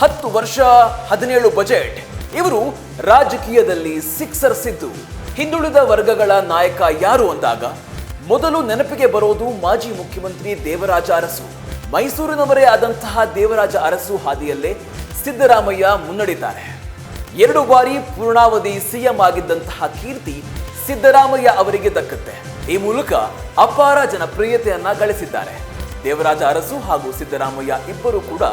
ಹತ್ತು ವರ್ಷ, ಹದಿನೇಳು ಬಜೆಟ್. ಇವರು ರಾಜಕೀಯದಲ್ಲಿ ಸಿಕ್ಸರಿಸಿದ್ದು ಹಿಂದುಳಿದ ವರ್ಗಗಳ ನಾಯಕ ಯಾರು ಅಂದಾಗ, ಮೊದಲು ನೆನಪಿಗೆ ಬರೋದು ಮಾಜಿ ಮುಖ್ಯಮಂತ್ರಿ ದೇವರಾಜ ಅರಸು. ಮೈಸೂರಿನವರೇ ಆದಂತಹ ದೇವರಾಜ ಅರಸು ಹಾದಿಯಲ್ಲೇ ಸಿದ್ದರಾಮಯ್ಯ ಮುನ್ನಡೆತಾರೆ ಎರಡು ಬಾರಿ ಪೂರ್ಣಾವಧಿ ಸಿಎಂ ಆಗಿದ್ದಂತಹ ಕೀರ್ತಿ ಸಿದ್ದರಾಮಯ್ಯ ಅವರಿಗೆ ದಕ್ಕುತ್ತೆ ಈ ಮೂಲಕ ಅಪಾರ ಜನಪ್ರಿಯತೆಯನ್ನ ಗಳಿಸಿದ್ದಾರೆ. ದೇವರಾಜ ಅರಸು ಹಾಗೂ ಸಿದ್ದರಾಮಯ್ಯ ಇಬ್ಬರು ಕೂಡ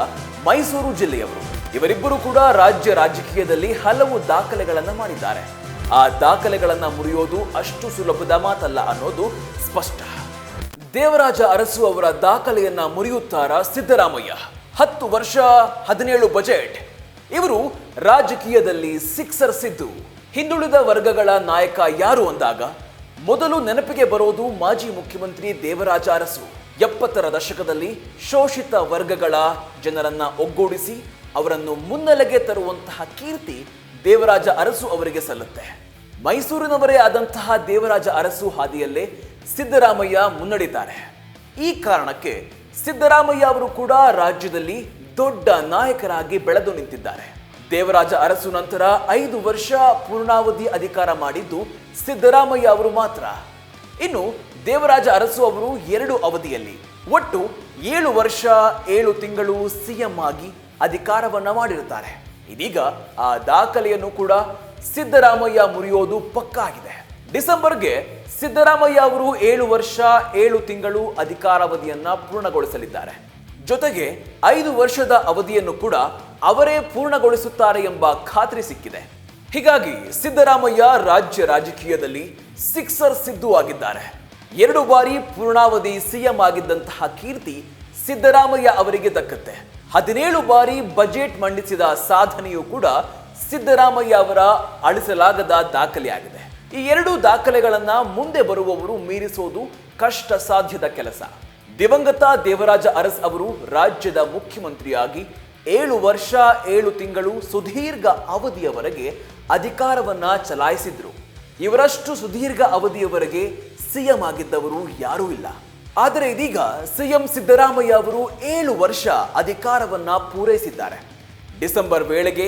ಮೈಸೂರು ಜಿಲ್ಲೆಯವರು. ಇವರಿಬ್ಬರು ಕೂಡ ರಾಜ್ಯ ರಾಜಕೀಯದಲ್ಲಿ ಹಲವು ದಾಖಲೆಗಳನ್ನು ಮಾಡಿದ್ದಾರೆ. ಆ ದಾಖಲೆಗಳನ್ನು ಮುರಿಯೋದು ಅಷ್ಟು ಸುಲಭದ ಮಾತಲ್ಲ ಅನ್ನೋದು ಸ್ಪಷ್ಟ. ದೇವರಾಜ ಅರಸು ಅವರ ದಾಖಲೆಯನ್ನ ಮುರಿಯುತ್ತಾರ ಸಿದ್ದರಾಮಯ್ಯ? ಹತ್ತು ವರ್ಷ, ಹದಿನೇಳು ಬಜೆಟ್. ಇವರು ರಾಜಕೀಯದಲ್ಲಿ ಸಿಕ್ಸರ್ ಸಿದ್ದು. ಹಿಂದುಳಿದ ವರ್ಗಗಳ ನಾಯಕ ಯಾರು ಅಂದಾಗ? ಮೊದಲು ನೆನಪಿಗೆ ಬರೋದು ಮಾಜಿ ಮುಖ್ಯಮಂತ್ರಿ ದೇವರಾಜ ಅರಸು. ಎಪ್ಪತ್ತರ ದಶಕದಲ್ಲಿ ಶೋಷಿತ ವರ್ಗಗಳ ಜನರನ್ನ ಒಗ್ಗೂಡಿಸಿ ಅವರನ್ನು ಮುನ್ನೆಲೆಗೆ ತರುವಂತಹ ಕೀರ್ತಿ ದೇವರಾಜ ಅರಸು ಅವರಿಗೆ ಸಲ್ಲುತ್ತೆ. ಮೈಸೂರಿನವರೇ ಆದಂತಹ ದೇವರಾಜ ಅರಸು ಹಾದಿಯಲ್ಲೇ ಸಿದ್ದರಾಮಯ್ಯ ಮುನ್ನಡೆತಾರೆ ಈ ಕಾರಣಕ್ಕೆ ಸಿದ್ದರಾಮಯ್ಯ ಅವರು ಕೂಡ ರಾಜ್ಯದಲ್ಲಿ ದೊಡ್ಡ ನಾಯಕರಾಗಿ ಬೆಳೆದು ನಿಂತಿದ್ದಾರೆ. ದೇವರಾಜ ಅರಸು ನಂತರ ಐದು ವರ್ಷ ಪೂರ್ಣಾವಧಿ ಅಧಿಕಾರ ಮಾಡಿದ್ದು ಸಿದ್ದರಾಮಯ್ಯ ಅವರು ಮಾತ್ರ. ಇನ್ನು ದೇವರಾಜ ಅರಸು ಅವರು ಎರಡು ಅವಧಿಯಲ್ಲಿ. ಒಟ್ಟು ಏಳು ವರ್ಷ, ಏಳು ತಿಂಗಳು ಸಿಎಂ ಆಗಿ ಅಧಿಕಾರವನ್ನು ಮಾಡಿರುತ್ತಾರೆ. ಇದೀಗ ಆ ದಾಖಲೆಯನ್ನು ಕೂಡ ಸಿದ್ದರಾಮಯ್ಯ ಮುರಿಯೋದು ಪಕ್ಕ ಆಗಿದೆ. ಡಿಸೆಂಬರ್ಗೆ ಸಿದ್ದರಾಮಯ್ಯ ಅವರು ಏಳು ವರ್ಷ, ಏಳು ತಿಂಗಳು ಅಧಿಕಾರಾವಧಿಯನ್ನ ಪೂರ್ಣಗೊಳಿಸಲಿದ್ದಾರೆ. ಜೊತೆಗೆ ಐದು ವರ್ಷದ ಅವಧಿಯನ್ನು ಕೂಡ ಅವರೇ ಪೂರ್ಣಗೊಳಿಸುತ್ತಾರೆ ಎಂಬ ಖಾತ್ರಿ ಸಿಕ್ಕಿದೆ. ಹೀಗಾಗಿ ಸಿದ್ದರಾಮಯ್ಯ ರಾಜ್ಯ ರಾಜಕೀಯದಲ್ಲಿ ಸಿಕ್ಸರ್ ಸಿದ್ದು ಆಗಿದ್ದಾರೆ. ಎರಡು ಬಾರಿ ಪೂರ್ಣಾವಧಿ ಸಿಎಂ ಆಗಿದ್ದಂತಹ ಕೀರ್ತಿ ಸಿದ್ದರಾಮಯ್ಯ ಅವರಿಗೆ ದಕ್ಕತ್ತೆ ಹದಿನೇಳು ಬಾರಿ ಬಜೆಟ್ ಮಂಡಿಸಿದ ಸಾಧನೆಯು ಕೂಡ ಸಿದ್ದರಾಮಯ್ಯ ಅವರ ಅಳಿಸಲಾಗದ ದಾಖಲೆಯಾಗಿದೆ ಈ ಎರಡು ದಾಖಲೆಗಳನ್ನ ಮುಂದೆ ಬರುವವರು ಮೀರಿಸೋದು ಕಷ್ಟ ಸಾಧ್ಯದ ಕೆಲಸ. ದಿವಂಗತ ದೇವರಾಜ ಅರಸ್ ಅವರು ರಾಜ್ಯದ ಮುಖ್ಯಮಂತ್ರಿಯಾಗಿ ಏಳು ವರ್ಷ ಏಳು ತಿಂಗಳು ಸುದೀರ್ಘ ಅವಧಿಯವರೆಗೆ ಅಧಿಕಾರವನ್ನ ಚಲಾಯಿಸಿದ್ರು. ಇವರಷ್ಟು ಸುದೀರ್ಘ ಅವಧಿಯವರೆಗೆ ಸಿಎಂ ಆಗಿದ್ದವರು ಯಾರೂ ಇಲ್ಲ. ಆದರೆ ಇದೀಗ ಸಿಎಂ ಸಿದ್ದರಾಮಯ್ಯ ಅವರು ಏಳು ವರ್ಷ ಅಧಿಕಾರವನ್ನ ಪೂರೈಸಿದ್ದಾರೆ. ಡಿಸೆಂಬರ್ ವೇಳೆಗೆ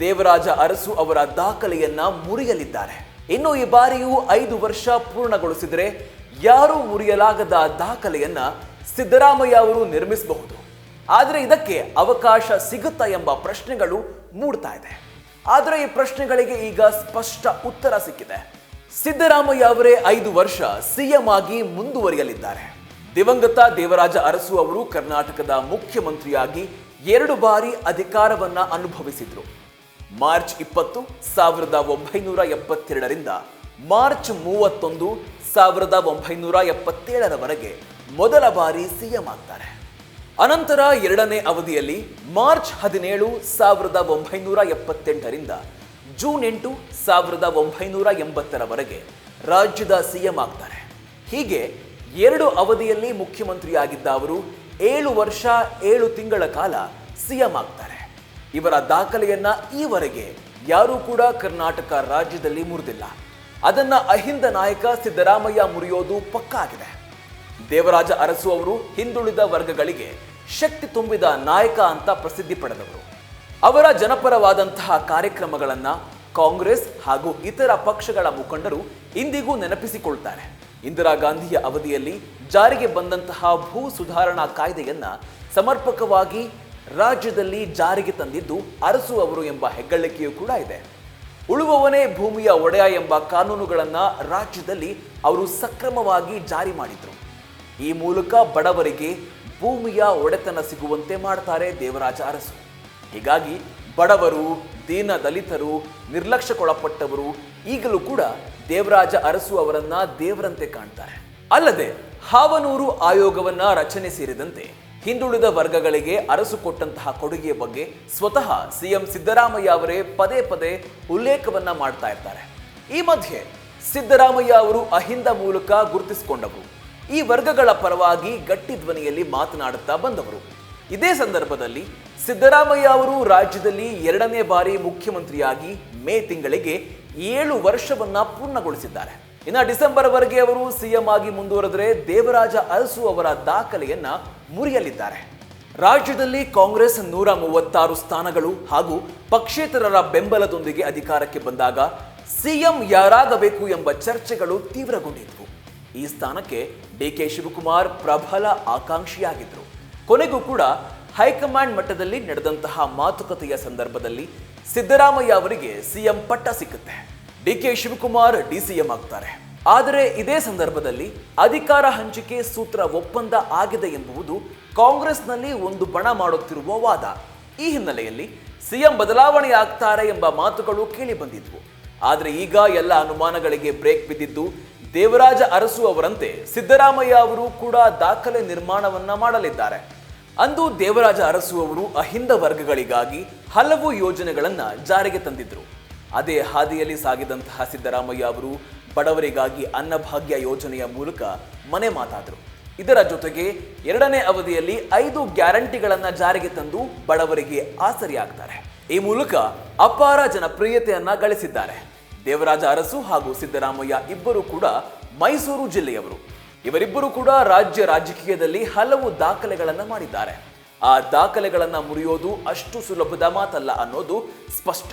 ದೇವರಾಜ ಅರಸು ಅವರ ದಾಖಲೆಯನ್ನ ಮುರಿಯಲಿದ್ದಾರೆ. ಇನ್ನು ಈ ಬಾರಿಯೂ ಐದು ವರ್ಷ ಪೂರ್ಣಗೊಳಿಸಿದರೆ ಯಾರೂ ಮುರಿಯಲಾಗದ ದಾಖಲೆಯನ್ನ ಸಿದ್ದರಾಮಯ್ಯ ಅವರು ನಿರ್ಮಿಸಬಹುದು. ಆದರೆ ಇದಕ್ಕೆ ಅವಕಾಶ ಸಿಗುತ್ತಾ ಎಂಬ ಪ್ರಶ್ನೆಗಳು ಮೂಡ್ತಾ ಇದೆ. ಆದರೆ ಈ ಪ್ರಶ್ನೆಗಳಿಗೆ ಈಗ ಸ್ಪಷ್ಟ ಉತ್ತರ ಸಿಕ್ಕಿದೆ. ಸಿದ್ದರಾಮಯ್ಯ ಅವರೇ ಐದು ವರ್ಷ ಸಿಎಂ ಆಗಿ ಮುಂದುವರಿಯಲಿದ್ದಾರೆ. ದಿವಂಗತ ದೇವರಾಜ ಅರಸು ಅವರು ಕರ್ನಾಟಕದ ಮುಖ್ಯಮಂತ್ರಿಯಾಗಿ ಎರಡು ಬಾರಿ ಅಧಿಕಾರವನ್ನ ಅನುಭವಿಸಿದ್ರು. ಮಾರ್ಚ್ ಇಪ್ಪತ್ತು, ಸಾವಿರದ ಒಂಬೈನೂರ ಎಪ್ಪತ್ತೆರಡರಿಂದ ಮಾರ್ಚ್ ಮೂವತ್ತೊಂದು, ಸಾವಿರದ ಒಂಬೈನೂರ ಎಪ್ಪತ್ತೇಳರವರೆಗೆ ಮೊದಲ ಬಾರಿ ಸಿಎಂ ಆಗ್ತಾರೆ. ಅನಂತರ ಎರಡನೇ ಅವಧಿಯಲ್ಲಿ ಮಾರ್ಚ್ ಹದಿನೇಳು, ಸಾವಿರದ ಒಂಬೈನೂರ ಎಪ್ಪತ್ತೆಂಟರಿಂದ ಜೂನ್ ಎಂಟು ಸಾವಿರದ ಒಂಬೈನೂರ ಎಂಬತ್ತರವರೆಗೆ ರಾಜ್ಯದ ಸಿಎಂ ಆಗ್ತಾರೆ. ಹೀಗೆ ಎರಡು ಅವಧಿಯಲ್ಲಿ ಮುಖ್ಯಮಂತ್ರಿಯಾಗಿದ್ದ ಅವರು ಏಳು ವರ್ಷ, ಏಳು ತಿಂಗಳ ಕಾಲ ಸಿಎಂ ಆಗ್ತಾರೆ. ಇವರ ದಾಖಲೆಯನ್ನ ಈವರೆಗೆ ಯಾರೂ ಕೂಡ ಕರ್ನಾಟಕ ರಾಜ್ಯದಲ್ಲಿ ಮುರಿದಿಲ್ಲ. ಅದನ್ನ ಅಹಿಂದ ನಾಯಕ ಸಿದ್ದರಾಮಯ್ಯ ಮುರಿಯೋದು ಪಕ್ಕಾ ಆಗಿದೆ ದೇವರಾಜ ಅರಸು ಅವರು ಹಿಂದುಳಿದ ವರ್ಗಗಳಿಗೆ ಶಕ್ತಿ ತುಂಬಿದ ನಾಯಕ ಅಂತ ಪ್ರಸಿದ್ಧಿ ಪಡೆದವರು. ಅವರ ಜನಪರವಾದಂತಹ ಕಾರ್ಯಕ್ರಮಗಳನ್ನು ಕಾಂಗ್ರೆಸ್ ಹಾಗೂ ಇತರ ಪಕ್ಷಗಳ ಮುಖಂಡರು ಇಂದಿಗೂ ನೆನಪಿಸಿಕೊಳ್ತಾರೆ. ಇಂದಿರಾ ಗಾಂಧಿಯ ಅವಧಿಯಲ್ಲಿ ಜಾರಿಗೆ ಬಂದಂತಹ ಭೂ ಸುಧಾರಣಾ ಕಾಯ್ದೆಯನ್ನ ಸಮರ್ಪಕವಾಗಿ ರಾಜ್ಯದಲ್ಲಿ ಜಾರಿಗೆ ತಂದಿದ್ದು ಅರಸು ಅವರು ಎಂಬ ಹೆಗ್ಗಳಿಕೆಯೂ ಕೂಡ ಇದೆ. ಉಳುವವನೇ ಭೂಮಿಯ ಒಡೆಯ ಎಂಬ ಕಾನೂನುಗಳನ್ನು ರಾಜ್ಯದಲ್ಲಿ ಅವರು ಸಕ್ರಮವಾಗಿ ಜಾರಿ ಮಾಡಿದರು. ಈ ಮೂಲಕ ಬಡವರಿಗೆ ಭೂಮಿಯ ಒಡೆತನ ಸಿಗುವಂತೆ ಮಾಡ್ತಾರೆ ದೇವರಾಜ ಅರಸು. ಹೀಗಾಗಿ ಬಡವರು, ದೀನ ದಲಿತರು, ನಿರ್ಲಕ್ಷ್ಯಕ್ಕೊಳಪಟ್ಟವರು ಈಗಲೂ ಕೂಡ ದೇವರಾಜ ಅರಸು ಅವರನ್ನ ದೇವರಂತೆ ಕಾಣ್ತಾರೆ. ಅಲ್ಲದೆ ಹಾವನೂರು ಆಯೋಗವನ್ನ ರಚನೆ ಸೇರಿದಂತೆ ಹಿಂದುಳಿದ ವರ್ಗಗಳಿಗೆ ಅರಸು ಕೊಟ್ಟಂತಹ ಕೊಡುಗೆಯ ಬಗ್ಗೆ ಸ್ವತಃ ಸಿಎಂ ಸಿದ್ದರಾಮಯ್ಯ ಅವರೇ ಪದೇ ಪದೇ ಉಲ್ಲೇಖವನ್ನ ಮಾಡ್ತಾ ಇರ್ತಾರೆ. ಈ ಮಧ್ಯೆ ಸಿದ್ದರಾಮಯ್ಯ ಅವರು ಅಹಿಂದ ಮೂಲಕ ಗುರುತಿಸಿಕೊಂಡವರು. ಈ ವರ್ಗಗಳ ಪರವಾಗಿ ಗಟ್ಟಿ ಧ್ವನಿಯಲ್ಲಿ ಮಾತನಾಡುತ್ತಾ ಬಂದವರು. ಇದೇ ಸಂದರ್ಭದಲ್ಲಿ ಸಿದ್ದರಾಮಯ್ಯ ಅವರು ರಾಜ್ಯದಲ್ಲಿ ಎರಡನೇ ಬಾರಿ ಮುಖ್ಯಮಂತ್ರಿಯಾಗಿ ಮೇ ತಿಂಗಳಿಗೆ ಏಳು ವರ್ಷವನ್ನ ಪೂರ್ಣಗೊಳಿಸಿದ್ದಾರೆ. ಇನ್ನು ಡಿಸೆಂಬರ್ ವರೆಗೆ ಅವರು ಸಿಎಂ ಆಗಿ ಮುಂದುವರೆದರೆ ದೇವರಾಜ ಅರಸು ಅವರ ದಾಖಲೆಯನ್ನ ಮುರಿಯಲಿದ್ದಾರೆ. ರಾಜ್ಯದಲ್ಲಿ ಕಾಂಗ್ರೆಸ್ ನೂರ ಮೂವತ್ತಾರು ಸ್ಥಾನಗಳು ಹಾಗೂ ಪಕ್ಷೇತರರ ಬೆಂಬಲದೊಂದಿಗೆ ಅಧಿಕಾರಕ್ಕೆ ಬಂದಾಗ ಸಿಎಂ ಯಾರಾಗಬೇಕು ಎಂಬ ಚರ್ಚೆಗಳು ತೀವ್ರಗೊಂಡಿದ್ವು. ಈ ಸ್ಥಾನಕ್ಕೆ ಡಿಕೆ ಶಿವಕುಮಾರ್ ಪ್ರಬಲ ಆಕಾಂಕ್ಷಿಯಾಗಿದ್ರು. ಕೊನೆಗೂ ಕೂಡ ಹೈಕಮಾಂಡ್ ಮಟ್ಟದಲ್ಲಿ ನಡೆದಂತಹ ಮಾತುಕತೆಯ ಸಂದರ್ಭದಲ್ಲಿ ಸಿದ್ದರಾಮಯ್ಯ ಅವರಿಗೆ ಸಿಎಂ ಪಟ್ಟ ಸಿಕ್ಕುತ್ತೆ. ಡಿಕೆ ಶಿವಕುಮಾರ್ ಡಿ ಸಿಎಂ ಆಗ್ತಾರೆ. ಆದರೆ ಇದೇ ಸಂದರ್ಭದಲ್ಲಿ ಅಧಿಕಾರ ಹಂಚಿಕೆ ಸೂತ್ರ ಒಪ್ಪಂದ ಆಗಿದೆ ಎಂಬುದು ಕಾಂಗ್ರೆಸ್ನಲ್ಲಿ ಒಂದು ಬಣ ಮಾಡುತ್ತಿರುವ ವಾದ. ಈ ಹಿನ್ನೆಲೆಯಲ್ಲಿ ಸಿಎಂ ಬದಲಾವಣೆ ಆಗ್ತಾರೆ ಎಂಬ ಮಾತುಗಳು ಕೇಳಿ ಬಂದಿದ್ವು. ಆದರೆ ಈಗ ಎಲ್ಲ ಅನುಮಾನಗಳಿಗೆ ಬ್ರೇಕ್ ಬಿದ್ದಿದ್ದು ದೇವರಾಜ ಅರಸು ಅವರಂತೆ ಸಿದ್ದರಾಮಯ್ಯ ಅವರು ಕೂಡ ದಾಖಲೆ ನಿರ್ಮಾಣವನ್ನ ಮಾಡಲಿದ್ದಾರೆ. ಅಂದು ದೇವರಾಜ ಅರಸು ಅವರು ಅಹಿಂದ ವರ್ಗಗಳಿಗಾಗಿ ಹಲವು ಯೋಜನೆಗಳನ್ನು ಜಾರಿಗೆ ತಂದಿದ್ದರು ಅದೇ ಹಾದಿಯಲ್ಲಿ ಸಾಗಿದಂತಹ ಸಿದ್ದರಾಮಯ್ಯ ಅವರು ಬಡವರಿಗಾಗಿ ಅನ್ನಭಾಗ್ಯ ಯೋಜನೆಯ ಮೂಲಕ ಮನೆ ಮಾತಾದರು. ಇದರ ಜೊತೆಗೆ ಎರಡನೇ ಅವಧಿಯಲ್ಲಿ ಐದು ಗ್ಯಾರಂಟಿಗಳನ್ನು ಜಾರಿಗೆ ತಂದು ಬಡವರಿಗೆ ಆಸರಿಯಾಗ್ತಾರೆ ಈ ಮೂಲಕ ಅಪಾರ ಜನಪ್ರಿಯತೆಯನ್ನ ಗಳಿಸಿದ್ದಾರೆ. ದೇವರಾಜ ಅರಸು ಹಾಗೂ ಸಿದ್ದರಾಮಯ್ಯ ಇಬ್ಬರು ಕೂಡ ಮೈಸೂರು ಜಿಲ್ಲೆಯವರು. ಇವರಿಬ್ಬರು ಕೂಡ ರಾಜ್ಯ ರಾಜಕೀಯದಲ್ಲಿ ಹಲವು ದಾಖಲೆಗಳನ್ನು ಮಾಡಿದ್ದಾರೆ. ಆ ದಾಖಲೆಗಳನ್ನು ಮುರಿಯೋದು ಅಷ್ಟು ಸುಲಭದ ಮಾತಲ್ಲ ಅನ್ನೋದು ಸ್ಪಷ್ಟ.